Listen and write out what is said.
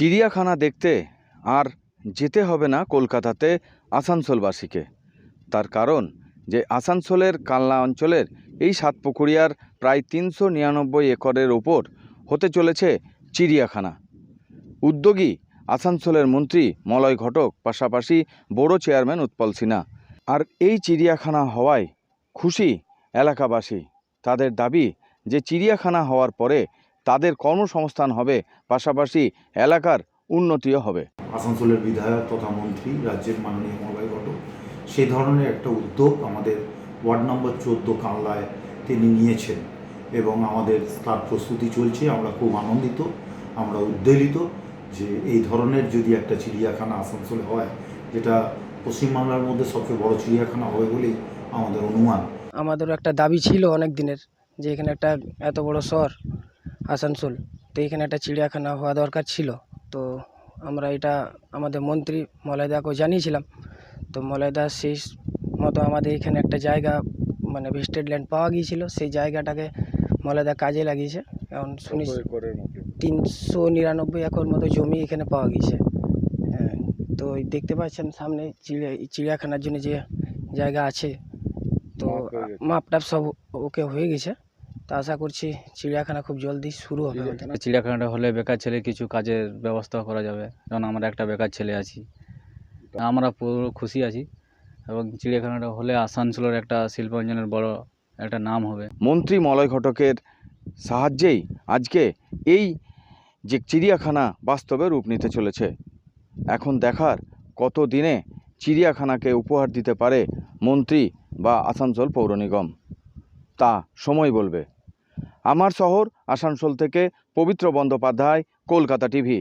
চিড়িয়াখানা দেখতে আর যেতে হবে না কলকাতাতে আসানসোলবাসীকে। তার কারণ যে আসানসোলের কালনা অঞ্চলের এই সাতপুকুরিয়ার প্রায় তিনশো নিরানব্বই একরের ওপর হতে চলেছে চিড়িয়াখানা। উদ্যোগী আসানসোলের মন্ত্রী মলয় ঘটক, পাশাপাশি বড় চেয়ারম্যান উৎপল সিনহা। আর এই চিড়িয়াখানা হওয়ায় খুশি এলাকাবাসী। তাদের দাবি যে চিড়িয়াখানা হওয়ার পরে তাদের কর্মসংস্থান হবে পাশাপাশি এলাকার উন্নতিও হবে। আসানসোলের বিধায়ক তথা মন্ত্রী রাজ্যের মাননীয় মলয় ঘটক সেই ধরনের একটা উদ্যোগ আমাদের ওয়ার্ড নম্বর চোদ্দ কামলায় তিনি নিয়েছেন এবং আমাদের তার প্রস্তুতি চলছে। আমরা খুব আনন্দিত আমরা উদ্বেলিত যে এই ধরনের যদি একটা চিড়িয়াখানা আসানসোলে হয় যেটা পশ্চিমবাংলার মধ্যে সবচেয়ে বড় চিড়িয়াখানা হবে বলেই আমাদের অনুমান। আমাদেরও একটা দাবি ছিল অনেক দিনের যে এখানে একটা এত বড় শহর আসানসোল তো এখানে একটা চিড়িয়াখানা হওয়া দরকার ছিল। তো আমরা এটা আমাদের মন্ত্রী মলয়দাকেও জানিয়েছিলাম। তো মলয়দা সেই মতো আমাদের এখানে একটা জায়গা মানে ভেস্টেড ল্যান্ড পাওয়া গিয়েছিল। সেই জায়গাটাকে মলয়দা কাজে লাগিয়েছে। এখন শুনি তিনশো নিরানব্বই একর মতো জমি এখানে পাওয়া গিয়েছে। হ্যাঁ। তো দেখতে পাচ্ছেন সামনে চিড়িয়া চিড়িয়াখানার জন্য যে জায়গা আছে। তো মাপটাপ সব ওকে হয়ে গেছে। তো আশা করছি চিড়িয়াখানা খুব জলদি শুরু হবে আমাদের চিড়িয়াখানাটা হলে বেকার ছেলে কিছু কাজের ব্যবস্থা করা যাবে। কারণ আমরা একটা বেকার ছেলে আছি। আমরা পুরো খুশি আছি এবং চিড়িয়াখানাটা হলে আসানসোলের একটা শিল্পাঞ্চলের বড় একটা নাম হবে। মন্ত্রী মলয় ঘটকের সাহায্যেই আজকে এই যে চিড়িয়াখানা বাস্তবে রূপ নিতে চলেছে এখন দেখার কত দিনে চিড়িয়াখানাকে উপহার দিতে পারে মন্ত্রী বা আসানসোল পৌর নিগম তা সময় বলবে। আমার শহর আসানসোল থেকে পবিত্র বন্দ্যোপাধ্যায় কলকাতা টিভি।